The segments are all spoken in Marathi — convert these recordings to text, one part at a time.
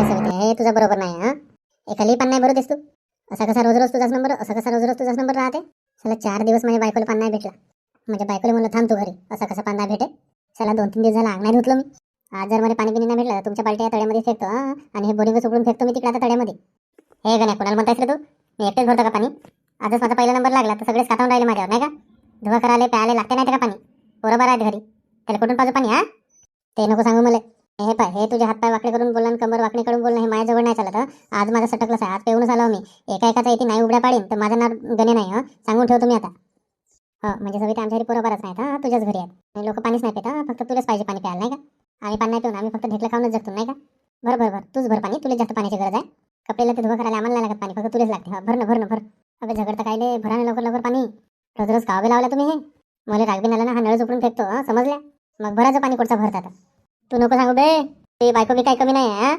पाय सविता हे तुझं बरोबर नाही हा? एखाली पण नाही बरोबर दिसतो असा कसा रोज रोज तुझाच नंबर असा कसा रोज रोज तुझाच नंबर राहते? चला चार दिवस माझ्या बायकोला पान नाही भेटला. माझ्या बायकोला म्हणलं थांब तू घरी. असा कसा पान नाही भेटे चला दोन तीन दिवस झाला अंग नाही धुतलो मी. आज जर मला पाणी पिणी नाही भेटलं तुमच्या पार्टी या तळ्यामध्ये फेकतो आणि हे बोरिंग उकडून फेकतो मी तिकडे आता तळ्यामध्ये. हे गण्या कोणाला म्हणतायस रे तू? मी एकटेच भरतो का पाणी? आजच माझा पहिला नंबर लागला तर सगळेच खातावून राहिले माझ्यावर नाही का? धुवा करायला प्यायला लागते नाही का पाणी? बरोबर आहे घरी. त्याला कुठून पाहिजे पाणी हा? ते नको सांगू मला. हे पाय हे तुझे हातपाय वाकडे करून बोलणं कंबर वाकडे करून बोलणं हे माझ्याजवळ नाही चालत आज माझा सटकलंच आहे. आज पेऊनच आलो मी. एका एकाचा येते नाही उघड्या पाडीन तर माझं नाव गणे नाही हं. सांगून ठेवतो मी आता. हो म्हणजे सविता आमच्या घरी बरोबरच नाही नाहीत हा. तुझ्याच घरी आहेत. लोक पाणीच नाही पिता फक्त तुलाच पाहिजे पाणी प्यायला नाही का? आम्ही पाणी नाही पिऊन आम्ही फक्त ढेकलं खाऊनच जगतो नाही का? भर भर भर तूच भर पाणी. तुला जास्त पाण्याची गरज आहे. कपडेला ते धुवा करायला आम्हाला नाही लागत पाणी फक्त तुलाच लागते. भर ना भर न भर. अगं झगडता कायले भराने लवकर लवकर पाणी. रोज रोज कावे लावला तुम्ही हे. मला रागबी नाला ना हा नळ झोपून फेकतो समजल्या? मग भराचं पाणी कुठचा भरतात तू नको सांगू बे. ते बायको बी काही कमी नाही हा.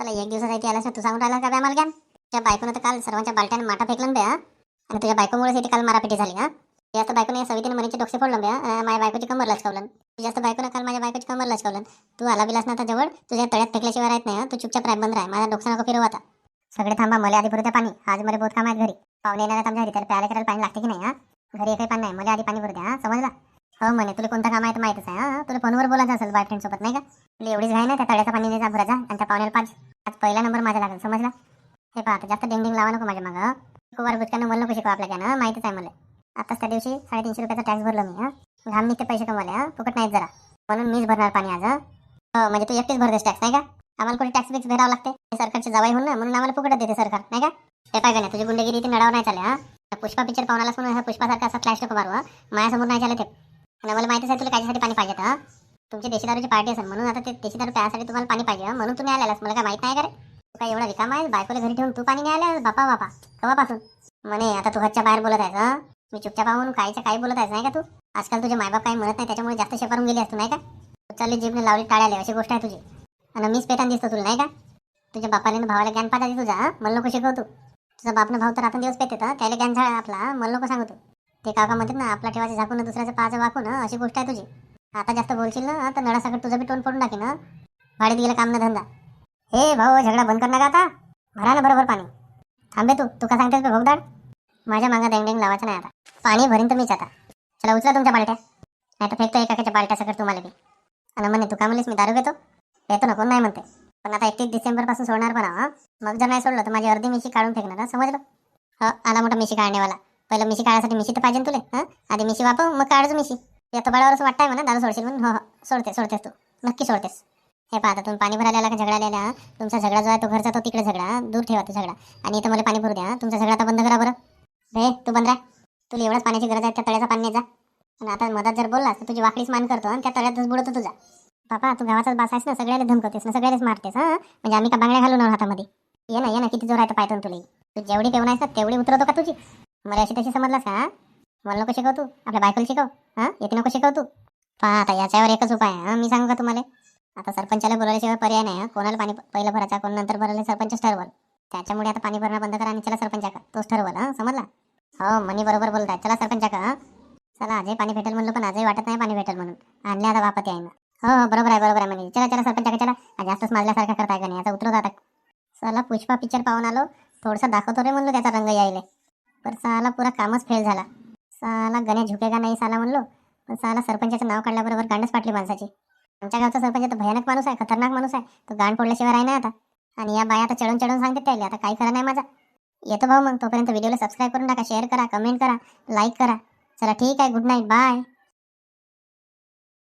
चला एक दिवसासाठी आलास ना तू सांगून राहिला का बे आम्हाला त्या बायकोनं तर काल सर्वांच्या बालट्यानं माठा फेकलं बे हा. आणि तुझ्या बायकोमुळे इथे काल मारापिटी झाली हा. जास्त बायकोने सवितीने मनीचे डोके फोडलं बे माझ्या बायकोची कमर लचकावलं. जास्त बायकोनं काल माझ्या बायकोची कमर लचकावलं. तू आला बिलास ना आता जवळ तुझ्या तळ्यात फेकल्याशिवाय राहत नाही हं? तू चुपचाप राय बंद राह. माझा डोक्सा नको फिरव आता. सगळे थांबा मला आधी भरू द्या पाणी. आज मला बहुत काम आहेत घरी. पाहुणे येणार आमच्या घरी तर प्यायला करायला पाणी लागते की नाही हा? घरी काही पाणी नाही मला आधी पाणी भरू द्या हा. समजला? हो म्हणे तुला कोणतं काम आहे तर माहितच आहे हां? तुला फोनवर बोलायचं असेल बॉयफ्रेंड सोबत नाही का? तुला एवढीच घाय ना त्या तळ्याचा पाणी जा भरायचा आणि त्या पाहुण्याला पाच आज पहिला नंबर माझा लागेल समजला? हे पहा जास्त डेंडिंग लावा नको माझ्या मागं कुवार बुचकानं मला नको शिकवा आपल्या ना माहितीच आहे मला. आताच त्या दिवशी साडेतीनशे रुपयाचा टॅक्स भरलो मी हा? घाम निघते पैसे कमवले हा? फुकट नाहीत जरा. म्हणून मीच भरणार पाणी आज हो? म्हणजे तू एकटीच भरतेस टॅक्स नाही का? आम्हाला कुठे टॅक्स बिक्स भरावं लागते? सरकारचे जवाई होऊन ना म्हणून आम्हाला फुकट देते सरकार नाही का? हे पाय का तुझी गुंडगिरी इथे नडावर नाही चाले हा? पुष्पा पिक्चर पाहुणालाच म्हणून पुष्पासारखा असा फ्लॅश नको मारू हा? माझ्यासमोर नाही चालत ते आणि मला माहितीच आहे तुला कायच्यासाठी पाणी पाहिजे तर तुमची देशी दारूची पार्टी असेल म्हणून आता ते देशी दारू प्यासाठी तुम्हाला पाणी पाहिजे म्हणून तुम्ही आलेलास मला काय माहीत नाही का रे? तू काय एवढा रिकामा आहे बायकोला घरी ठेवून तू पाणी नाही आल्यास? बापा बापा कवापासून? म्हणे आता तू हच्च्या बाहेर बोलत आहेस मी चुपचाप पाहून कायच्या काही बोलत आहेस नाही का तू? आजकाल तुझे मायबाप काही म्हणत नाही त्याच्यामुळे जास्त शेपारून गेली असतो नाही का? चालली जीभने लावली टाळ्याले अशी गोष्ट आहे तुझी. आणि मीच पेतान दिसतो तुला नाही का? तुझ्या बापाने भावाला ज्ञान पाहता तुझा मला नको शिकवतो तुझा बापनं भाऊ तर आता दिवस पेते तर त्याला ज्ञान झाला आपला मला नको सांगतो ते काका म्हणतात ना आपला ठेवायचं झाकून दुसऱ्याचं पाहायचं वाकून ना अशी गोष्ट आहे तुझी. आता जास्त बोलशील ना तर नळासाकट तुझं बी तोंड पडून टाकीन ना भाडीत गेलं काम ना धंदा. हे भाऊ झगडा बंद कर ना का आता. भरा ना बरोबर पाणी. थांबे तू तू का सांगतेस भोगदाड? माझ्या मागा डेंग लावायचं नाही आता. पाणी भरीन तर मीच आता. चला उचला तुमच्या बालट्या. नाही तर फेकतो एकाच्या पालट्या सकट तुम्हाला बी. आणि म्हणे तू का म्हणलीस मी दारू घेतो? येतो नको नाही म्हणते. पण आता एकतीस डिसेंबरपासून सोडणार पण हा. मग जर नाही सोडलं तर माझी अर्धी मिशी काढून फेकणार ना समजलं? हा आला मोठा मिशी काढणेवाला पहिलं मिशी काढायसाठी मिशी तर पाहिजे ना तुले हां? आधी मिशी वापव मग काढायचं मिशी. या बाळावर असं वाटतंय म्हणा दारू सोडशील म्हणून हो हो. सोडते सोडतेस तू. नक्की सोडतेस. हे पाहता तुम्ही पाणी भरायला आला का झगडा आलेला तुमचा झगडा जो आहे तो घरचा तो तिकडे झगडा दूर ठेवा तो झगडा. आणि इथं मला पाणी भरू द्या तुमचा झगडा आता बंद करा बरं. रे तू बंद राह. तुला एवढंच पाण्याची गरज आहे त्या तळ्याचा पाणी जा आणि आता मधात जर बोललास तर तुझी वाकडीच मान करतो आणि त्या तळ्यातच बुडतो तुझा. बापा तू गावाचाच बास आहेस ना सगळ्याला धमकवतेस ना सगळ्यालाच मारतेस हा? म्हणजे आम्ही का बांगड्या घालून हातामध्ये? ये ना ये ना किती जोर आहे पाहतो तुला. तू जेवढी पेवण आहेस ना तेवढी उतरवतो का तुझी? मला अशी तशी समजलास का मला नको शिकव तू. आपल्या बायकोला शिकव. हा? येते नको शिकव तू. पहा आता याच्यावर एकच उपाय आहे हा? मी सांगू का तुम्हाला? आता सरपंचाला बोलायल्याशिवाय पर्याय नाही कोणाला पाणी पहिलं भरायचा कोण नंतर भरायला सरपंचच ठरवल. त्याच्यामुळे आता पाणी भरणं बंद करा आणि चला सरपंचा का तोच ठरवल हा? समजला? हो मनी बरोबर बोलताय. चला सरपंचा का हा? चला आजही पाणी भेटेल म्हणलं पण आजही वाटत नाही पाणी भेटेल म्हणून. आणले आता बापती आहे ना हो हो बरोबर आहे बरोबर आहे म्हणे चला चला सरपंच चला. आज जास्तच माजल्यासारखं करताय का नाही? आता उतरवत आता. चला पुष्पा पिक्चर पाहून आलो. थोडंसं दाखवतो रे म्हणलं त्याचा रंग यायला. तर साला पुरा कामच फेल झाला. साला गण्या झुकेगा नाही साला म्हणलो पण साला सरपंचाचं नाव काढल्याबरोबर गांडच पाटली माणसाची. आमच्या गावचा सरपंच तर भयानक माणूस आहे खतरनाक माणूस आहे तो गांड फोडल्याशिवाय राही नाही आता. आणि या बाया आता चढून चढून सांगते त्याला आता काही खरं नाही माझा. येतो भाऊ मग तोपर्यंत व्हिडिओला सबस्क्राईब करून टाका शेअर करा कमेंट करा लाईक करा. चला ठीक आहे गुड नाईट बाय